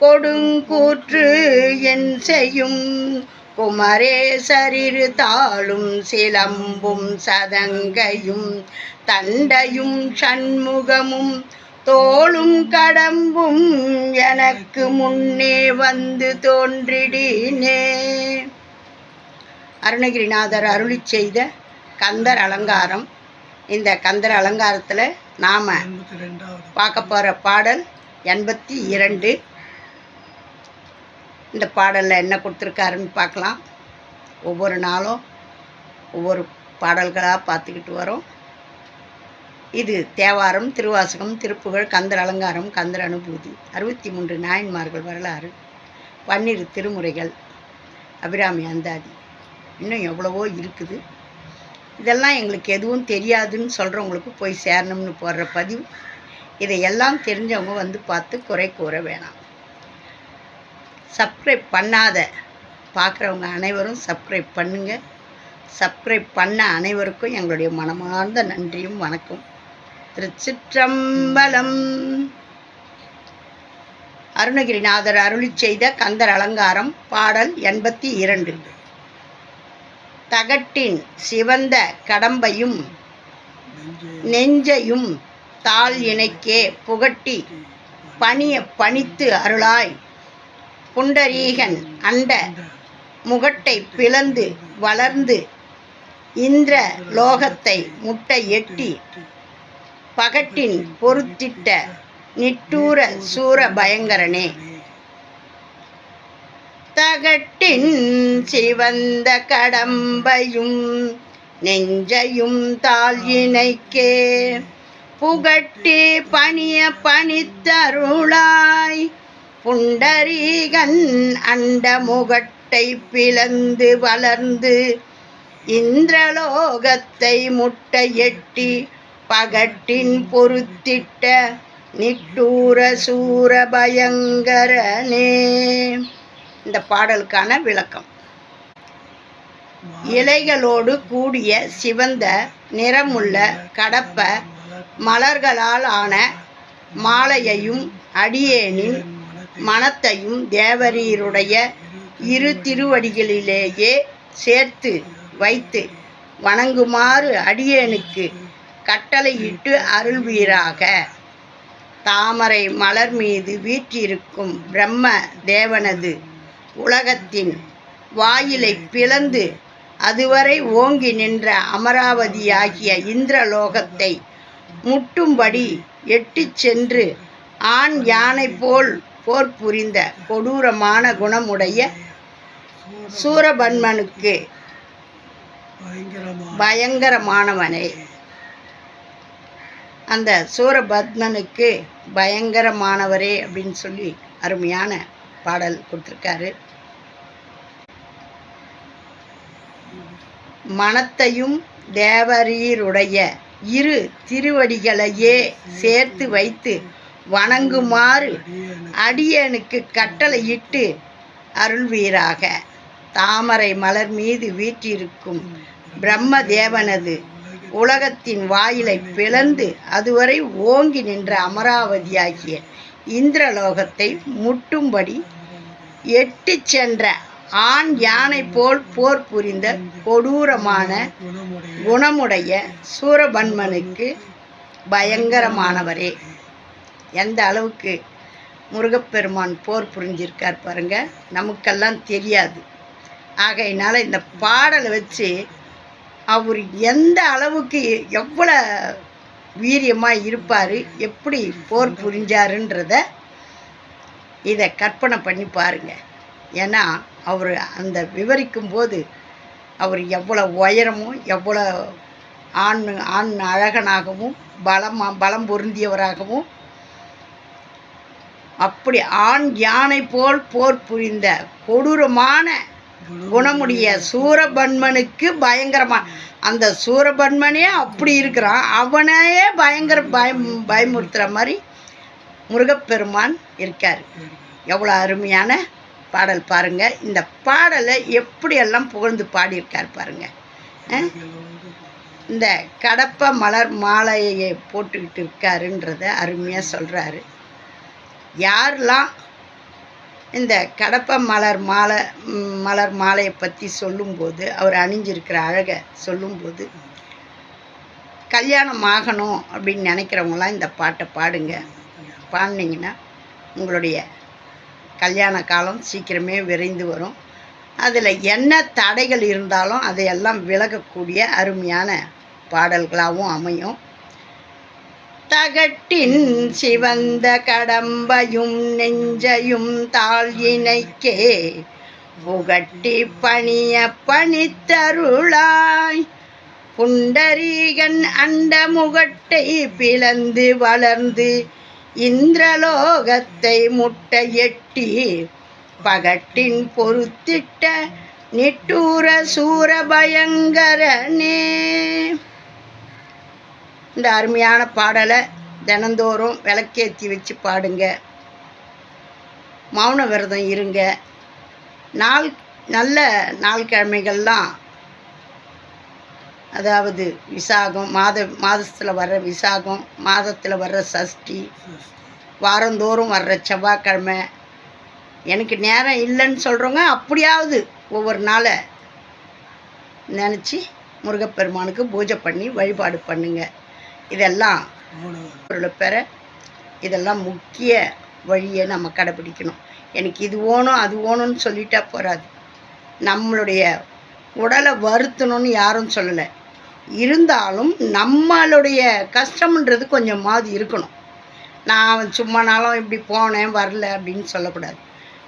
கொடுங்கூற்று என் செய்யும் குமரேசரிரு தாளும் சிலம்பும் சதங்கையும் தண்டையும் சண்முகமும் தோளும் கடம்பும் எனக்கு முன்னே வந்து தோன்றிடினே. அருணகிரிநாதர் அருளி செய்த கந்தர் அலங்காரம். இந்த கந்தர் அலங்காரத்தில் நாம் பார்க்க போகிற பாடல் எண்பத்தி இரண்டு. இந்த பாடலில் என்ன கொடுத்துருக்காருன்னு பார்க்கலாம். ஒவ்வொரு நாளும் ஒவ்வொரு பாடல்களாக பார்த்துக்கிட்டு வரோம். இது தேவாரம் திருவாசகம் திருப்புகழ் கந்தர் அலங்காரம் கந்தர் அனுபூதி அறுபத்தி மூன்று நாயன்மார்கள் வரலாறு பன்னிரு திருமுறைகள் அபிராமி அந்தாதி. இன்னும் எவ்வளவோ இருக்குது. இதெல்லாம் எங்களுக்கு எதுவும் தெரியாதுன்னு சொல்கிறவங்களுக்கு போய் சேரணும்னு போடுற பதிவு. இதையெல்லாம் தெரிஞ்சவங்க வந்து பார்த்து குறை கூற வேணாம். சப்ஸ்கிரைப் பண்ணாத. பார்க்குறவங்க அனைவரும் சப்ஸ்கிரைப் பண்ணுங்கள் சப்ஸ்கிரைப் பண்ண அனைவருக்கும் எங்களுடைய மனமார்ந்த நன்றியும் வணக்கம். திருச்சிற்றம்பலம். அருணகிரிநாதர் அருளி செய்த கந்தர் அலங்காரம் பாடல் எண்பத்தி இரண்டு. தகட்டின் சிவந்த கடம்பையும் நெஞ்சையும் தாள் இணைக்கே புகட்டி பணிய பணித்து அருளாய். புண்டரீகன் அண்ட முகட்டை பிளந்து வளர்ந்து இந்திர லோகத்தை முட்டை எட்டி பகட்டின் பொருத்திட்ட நிட்டூர சூர பயங்கரனே தகட்டின் சிவந்த கடம்பையும் நெஞ்சையும் தாழ் இணைக்கே. புகட்டி பணிய பணித்தருளாய் புண்டரீகன் அண்ட முகட்டை பிளந்து வளர்ந்து இந்திரலோகத்தை முட்டை எட்டி பகட்டின் பொருத்திட்ட நிட்டூர சூர பயங்கரனே இந்த பாடலுக்கான விளக்கம். இலைகளோடு கூடிய சிவந்த நிறமுள்ள கடப்ப மலர்களால் ஆன மாலையையும் அடியேனின் மனத்தையும் தேவரீருடைய இரு திருவடிகளிலேயே சேர்த்து வைத்து வணங்குமாறு அடியேனுக்கு கட்டளையிட்டு அருள்வீராக. தாமரை மலர் மீது வீற்றிருக்கும் பிரம்ம தேவனது உலகத்தின் வாயிலை பிளந்து அதுவரை ஓங்கி நின்ற அமராவதியாகிய இந்திரலோகத்தை முட்டும்படி எட்டிச் சென்று ஆண் யானை போல் போர் புரிந்த கொடூரமான குணமுடைய சூரபன்மனுக்கு பயங்கரமா பயங்கரமானவனே. அந்த சூரபத்மனுக்கு பயங்கரமானவரே அப்படின்னு சொல்லி அருமையான பாடல் கொடுத்துருக்காரு. மனத்தையும் தேவரீருடைய இரு திருவடிகளையே சேர்த்து வைத்து வணங்குமாறு அடியனுக்கு கட்டளையிட்டு அருள்வீராக. தாமரை மலர் மீது வீற்றிருக்கும் பிரம்ம தேவனது உலகத்தின் வாயிலை பிளந்து அதுவரை ஓங்கி நின்ற அமராவதியாகிய இந்திரலோகத்தை முட்டும்படி எட்டு சென்ற ஆண் யானை போல் போர் புரிந்த கொடூரமான குணமுடைய சூரபன்மனுக்கு பயங்கரமானவரே. எந்த அளவுக்கு முருகப்பெருமான் போர் புரிஞ்சிருக்கார் பாருங்க. நமக்கெல்லாம் தெரியாது. ஆகையினால இந்த பாடலை வச்சு அவர் எந்த அளவுக்கு எவ்வளோ வீரியமாக இருப்பார் எப்படி போர் புரிஞ்சாருன்றத இதை கற்பனை பண்ணி பாருங்கள் ஏன்னா அவர் அந்த விவரிக்கும் போது அவர் எவ்வளோ உயரமும் எவ்வளோ ஆண் ஆண் அழகனாகவும் பலமாக பலம் பொருந்தியவராகவும் அப்படி ஆண் யானை போல் போர் புரிந்த கொடூரமான குணமுடைய சூரபன்மனுக்கு பயங்கரமா அந்த சூரபன்மனே அப்படி இருக்கிறான். அவனையே பயங்கர பயம் பயமுறுத்துகிற மாதிரி முருகப்பெருமான் இருக்கார். எவ்வளோ அருமையான பாடல் பாருங்க. இந்த பாடலை எப்படியெல்லாம் புகழ்ந்து பாடியிருக்கார் பாருங்க. இந்த கடப்ப மலர் மாலையை போட்டுக்கிட்டு இருக்காருன்றத அருமையாக சொல்கிறாரு யாரெல்லாம் இந்த கடப்ப மலர் மாலை மலர் மாலையை பற்றி சொல்லும்போது அவர் அணிஞ்சிருக்கிற அழகை சொல்லும்போது கல்யாணம் ஆகணும் அப்படின்னு நினைக்கிறவங்களாம் இந்த பாட்டை பாடுங்க. பாடினீங்கன்னா உங்களுடைய கல்யாண காலம் சீக்கிரமே விரைந்து வரும். அதில் என்ன தடைகள் இருந்தாலும் அதையெல்லாம் விலகக்கூடிய அருமையான பாடல்களாகவும் அமையும். தகட்டின் சிவந்த கடம்பையும் நெஞ்சையும் தாழ் இணைக்கே புகட்டி பணிய பணித்தருளாய். புண்டரீகன் அண்ட முகட்டை பிளந்து வளர்ந்து இந்திரலோகத்தை முட்டை எட்டி பகட்டின் பொறுத்திட்ட நிட்டூர சூரபயங்கரனே. இந்த அருமையான பாடலை தினந்தோறும் விளக்கேற்றி வச்சு பாடுங்க. மௌன விரதம் இருங்க. நாள் நல்ல நாள் கிழமைகள்லாம் அதாவது விசாகம் மாத மாதத்தில் வர்ற விசாகம் மாதத்தில் வர்ற சஷ்டி வாரந்தோறும் வர்ற செவ்வாய்க்கிழமை எனக்கு நேரம் இல்லைன்னு சொல்கிறவங்க அப்படியாவது ஒவ்வொரு நாளை நினச்சி முருகப்பெருமானுக்கு பூஜை பண்ணி வழிபாடு பண்ணுங்கள் இதெல்லாம் பொருளை பெற இதெல்லாம் முக்கிய வழியை நம்ம கடைப்பிடிக்கணும் எனக்கு இது வேணும் அது வேணும்னு சொல்லிட்டா போகாது நம்மளுடைய உடலை வருத்தணும்னு யாரும் சொல்லலை. இருந்தாலும் நம்மளுடைய கஷ்டம்ன்றது கொஞ்சமாவது இருக்கணும். நான் சும்மா நாளும் இப்படி போனேன் வரல அப்படின்னு சொல்லக்கூடாது.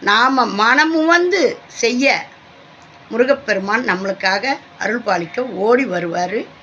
நாம் மனமும் வந்து செய்ய முருகப்பெருமான் நம்மளுக்காக அருள் பாலிக்க ஓடி வருவார்.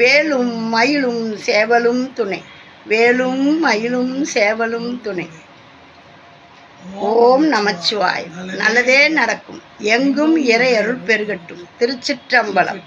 வேலும் மயிலும் சேவலும் துணை. வேலும் மயிலும் சேவலும் துணை. ஓம் நமச்சிவாய் நல்லதே நடக்கும். எங்கும் இறை அருள் பெருகட்டும். திருச்சிற்றம்பலம்.